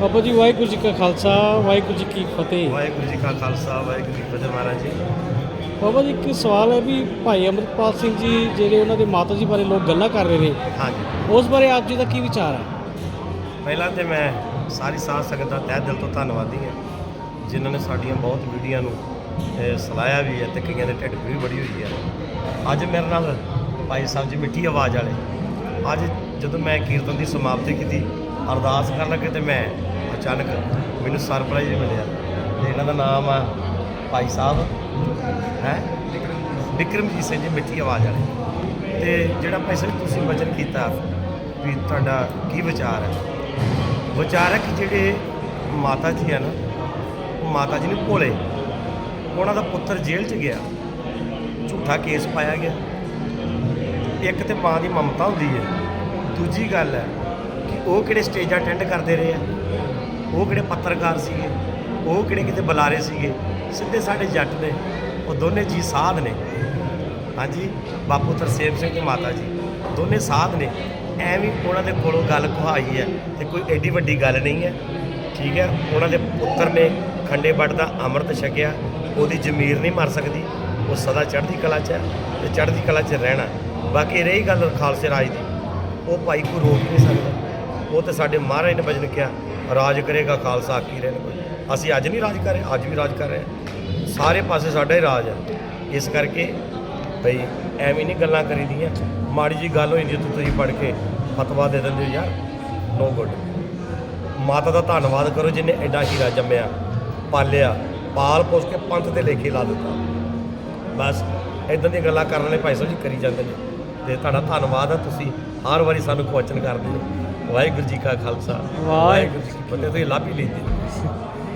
ਬਾਬਾ ਜੀ ਵਾਹਿਗੁਰੂ ਜੀ ਕਾ ਖਾਲਸਾ ਵਾਹਿਗੁਰੂ ਜੀ ਕੀ ਫਤਿਹ। ਵਾਹਿਗੁਰੂ ਜੀ ਕਾ ਖਾਲਸਾ ਵਾਹਿਗੁਰੂ ਜੀ ਕੀ ਫਤਿਹ ਮਹਾਰਾਜ ਜੀ। ਬਾਬਾ ਜੀ ਇੱਕ ਸਵਾਲ ਹੈ ਵੀ ਭਾਈ ਅਮਰਪਾਲ ਸਿੰਘ ਜੀ ਜਿਹੜੇ ਉਹਨਾਂ ਦੇ ਮਾਤਾ ਜੀ ਬਾਰੇ ਲੋਕ ਗੱਲਾਂ ਕਰ ਰਹੇ ਨੇ ਹਾਂਜੀ। ਉਸ ਬਾਰੇ ਆਪ ਜੀ ਦਾ ਕੀ ਵਿਚਾਰ ਹੈ? ਪਹਿਲਾਂ ਤੇ ਮੈਂ ਸਾਰੀ ਸਾਧ ਸੰਗਤ ਦਾ ਤਹਿ ਦਿਲ ਤੋਂ ਧੰਨਵਾਦੀ ਹਾਂ ਜਿਨ੍ਹਾਂ ਨੇ ਸਾਡੀਆਂ ਬਹੁਤ ਵੀਡੀਓ ਨੂੰ ਅਹ, ਸਲਾਹਿਆ ਵੀ ਹੈ ਤੇ ਕਈਆਂ ਦੇ ਢਿੱਡ ਵੀ ਬੜੀ ਹੋਈ ਹੈ। ਅੱਜ ਮੇਰੇ ਨਾਲ ਭਾਈ ਸਾਹਿਬ ਜੀ ਮਿੱਠੀ ਆਵਾਜ਼ ਵਾਲੇ ਅੱਜ ਜਦੋਂ ਮੈਂ ਕੀਰਤਨ ਦੀ ਸਮਾਪਤੀ ਕੀਤੀ ਅਰਦਾਸ ਕਰਨ ਲੱਗੇ ਤੇ ਮੈਂ ਅਚਾਨਕ ਮੈਨੂੰ ਸਰਪ੍ਰਾਈਜ਼ ਮਿਲਿਆ ਤੇ ਇਹਨਾਂ ਦਾ ਨਾਮ ਆ ਭਾਈ ਸਾਹਿਬ, ਹੈ? ਵਿਕਰਮਜੀਤ ਸਿੰਘ ਜੀ, ਮਿੱਠੀ ਆਵਾਜ਼ ਵਾਲੇ। ਤੇ ਜਿਹੜਾ ਭਾਈ ਸਾਹਿਬ ਤੁਸੀਂ ਵਚਨ ਕੀਤਾ ਵੀ ਤੁਹਾਡਾ ਕੀ ਵਿਚਾਰ ਹੈ? ਵਿਚਾਰ ਹੈ ਕਿ ਜਿਹੜੇ ਮਾਤਾ ਜੀ ਆ ਨਾ, ਉਹ ਮਾਤਾ ਜੀ ਨੇ ਭੋਲੇ। ਉਹਨਾਂ ਦਾ ਪੁੱਤਰ ਜੇਲ੍ਹ 'ਚ ਗਿਆ। ਝੂਠਾ ਕੇਸ ਪਾਇਆ ਗਿਆ। ਇੱਕ ਤੇ ਮਾਂ ਦੀ ਮਮਤਾ ਹੁੰਦੀ ਹੈ। ਦੂਜੀ ਗੱਲ ਹੈ ਉਹ ਕਿਹੜੇ ਸਟੇਜਾਂ ਅਟੈਂਡ ਕਰਦੇ ਰਹੇ ਆ? ਉਹ ਕਿਹੜੇ ਪੱਤਰਕਾਰ ਸੀਗੇ? ਉਹ ਕਿਹੜੇ ਕਿਤੇ ਬੁਲਾਰੇ ਸੀਗੇ? ਸਿੱਧੇ ਸਾਡੇ ਜੱਟ ਨੇ। ਉਹ ਦੋਨੇ ਜੀ ਸਾਧ ਨੇ। ਹਾਂਜੀ ਬਾਪੂ ਤਰਸੇਮ ਸਿੰਘ ਤੇ ਮਾਤਾ ਜੀ। ਦੋਨੇ ਸਾਧ ਨੇ। ਐਵੇਂ ਉਹਨਾਂ ਦੇ ਕੋਲੋਂ ਗੱਲ ਕੁਹਾਈ ਹੈ ਤੇ ਕੋਈ ਐਡੀ ਵੱਡੀ ਗੱਲ ਨਹੀਂ ਹੈ। ਠੀਕ ਹੈ, ਉਹਨਾਂ ਦੇ ਪੁੱਤਰ ਨੇ ਖੰਡੇ ਬੱਟ ਦਾ ਅੰਮ੍ਰਿਤ ਛਕਿਆ। ਉਹਦੀ ਜ਼ਮੀਰ ਨਹੀਂ ਮਰ ਸਕਦੀ। ਉਹ ਸਦਾ ਚੜ੍ਹਦੀ ਕਲਾ 'ਚ ਹੈ ਤੇ ਚੜ੍ਹਦੀ ਕਲਾ 'ਚ ਰਹਿਣਾ ਬਾਕੀ ਰਹੀ ਗੱਲ ਖਾਲਸੇ ਰਾਜ ਦੀ। ਉਹ ਭਾਈ ਕੋਈ ਰੋਕ ਨਹੀਂ ਸਕਦਾ। ਉਹ ਤੇ ਸਾਡੇ ਮਹਾਰਾਜ ਨੇ ਭਜਨ ਕਿਹਾ, ਰਾਜ ਕਰੇਗਾ ਖਾਲਸਾ ਆਕੀ ਰਹਿਣ ਕੋਈ। ਅਸੀਂ ਅੱਜ ਨਹੀਂ ਰਾਜ ਕਰ ਰਹੇ, ਅੱਜ ਵੀ ਰਾਜ ਕਰ ਰਹੇ ਸਾਰੇ ਪਾਸੇ ਸਾਡਾ ਹੀ ਰਾਜ ਹੈ ਇਸ ਕਰਕੇ ਭਈ ਐਵੇਂ ਨਹੀਂ ਗੱਲਾਂ ਕਰੀਦੀਆਂ। ਮਾੜੀ ਜੀ ਗੱਲ ਹੋਈ ਜੇ ਤੁਸੀਂ ਪੜ ਕੇ ਫਤਵਾ ਦੇ ਦਿੰਦੇ ਹੋ ਯਾਰ। ਨੋ ਗੁੱਡ ਮਾਤਾ ਦਾ ਧੰਨਵਾਦ ਕਰੋ ਜਿਨੇ ਐਡਾ ਹੀਰਾ ਜੰਮਿਆ, ਪਾਲਿਆ। ਪਾਲ ਪੋਸ ਕੇ ਪੰਥ ਦੇ ਲੇਖੇ ਲਾ ਦਿੱਤਾ। ਬਸ ਇਦਾਂ ਦੀਆਂ ਗੱਲਾਂ ਕਰਨ ਵਾਲੇ ਭਾਈ ਸਾਹਿਬ ਜੀ ਕਰੀ ਜਾਂਦੇ ਨੇ। ਤੇ ਤੁਹਾਡਾ ਧੰਨਵਾਦ ਹੈ ਤੁਸੀਂ ਹਰ ਵਾਰੀ ਸਾਨੂੰ ਕੁਐਸਚਨ ਕਰਦੇ ਹੋ। ਵਾਹਿਗੁਰੂ ਜੀ ਕਾ ਖਾਲਸਾ ਵਾਹਿਗੁਰੂ ਜੀ ਬੰਦੇ ਫਤਿਹ। ਤੁਸੀਂ ਲਾਭ ਲੈਂਦੇ